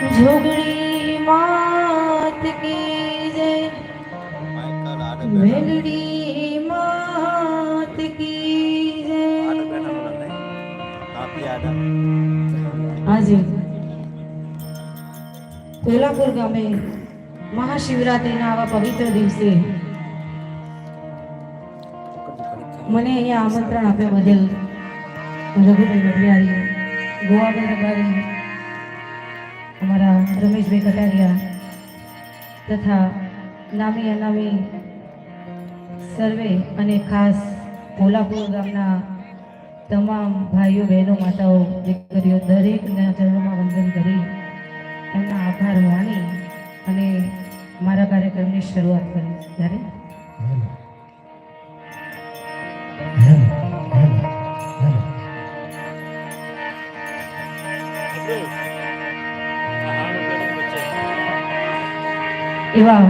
જોગણી માત કી જય મેલડી માત કી જય આજે કોલ્હાપુર ગામે મહાશિવરાત્રિના આવા પવિત્ર દિવસે મને અહીંયા આમંત્રણ આપ્યા બદલ રઘુભાઈ ગોવાભાઈ રબારી અમારા રમેશભાઈ કટારિયા તથા નામી અનામી સર્વે અને ખાસ ભોલાપુર ગામના તમામ ભાઈઓ, બહેનો, માતાઓ, દીકરીઓ દરેકના ચરણોમાં વંદન કરી એમના આભાર માની અને મારા કાર્યક્રમની શરૂઆત કરી. ત્યારે એવા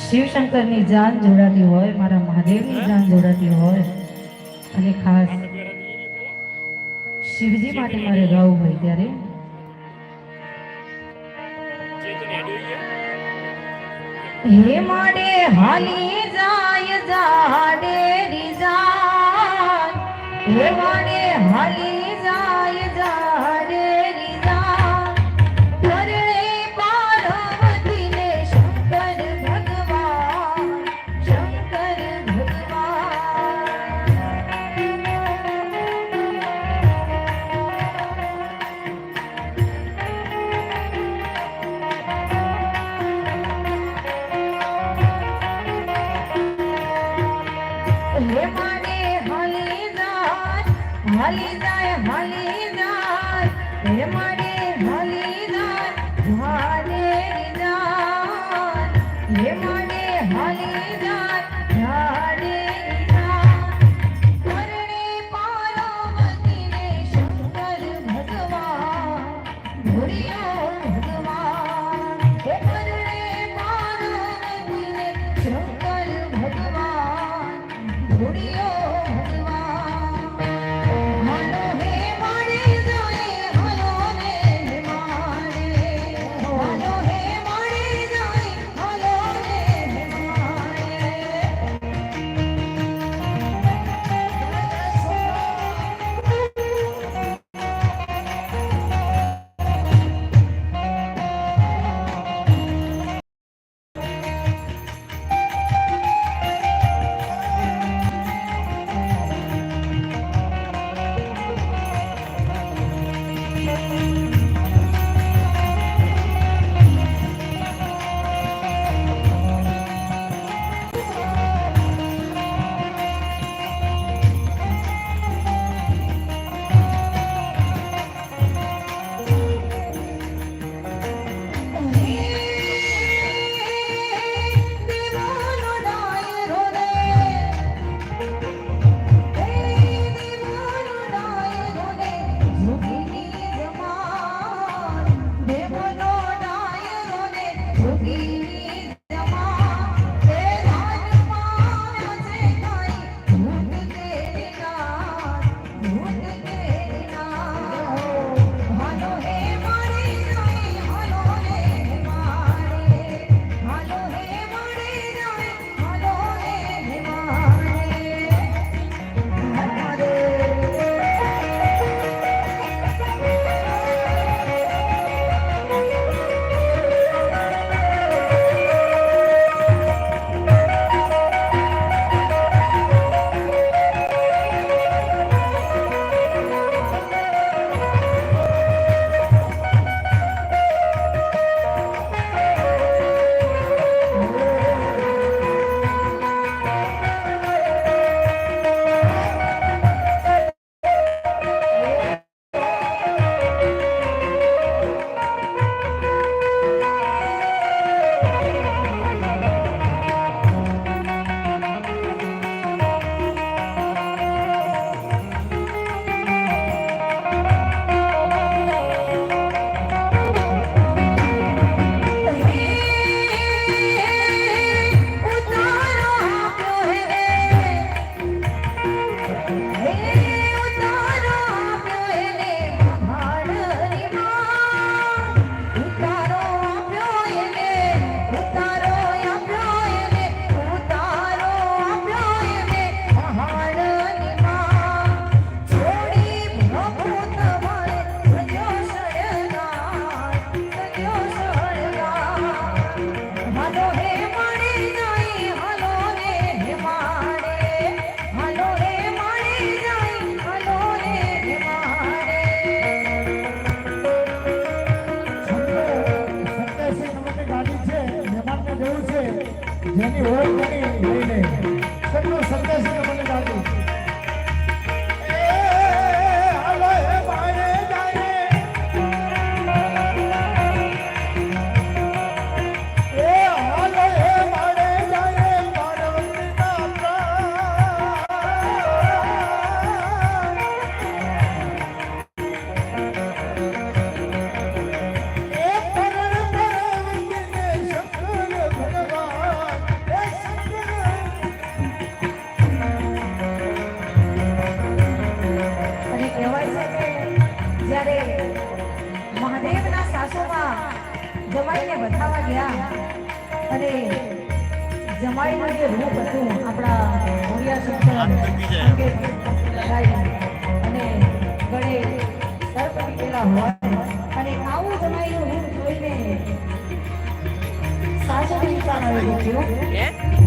શિવશંકરની જાન જોડાતી હોય મારા મહાદેવની જાન જોડાતી હોય અને ખાસ શિવજી માટે મારે ગાવું હોય. ત્યારે? હે માડે હાલી જાય જાડે રીજાન હે માડે હાલી જાય હલી જાય હે માને હલી જાય હાલે જાય હે માને હલી જાય હાલે જાય કરણે પાર્વતીને શંકર ભગવાન ભૂરિયો ભગવાન ભૂરિયો Anyway. જ્યારે મહાદેવના સાસુમાં જમાઈને બતાવવા ગયા અને જમાઈનું જે રૂપ હતું આપણા મોરિયા શંકર અને ગળે સર્પ નીકળેલા હોય અને આવું જમાઈનું રૂપ જોઈને સાસુ વિચાર આવી ગયો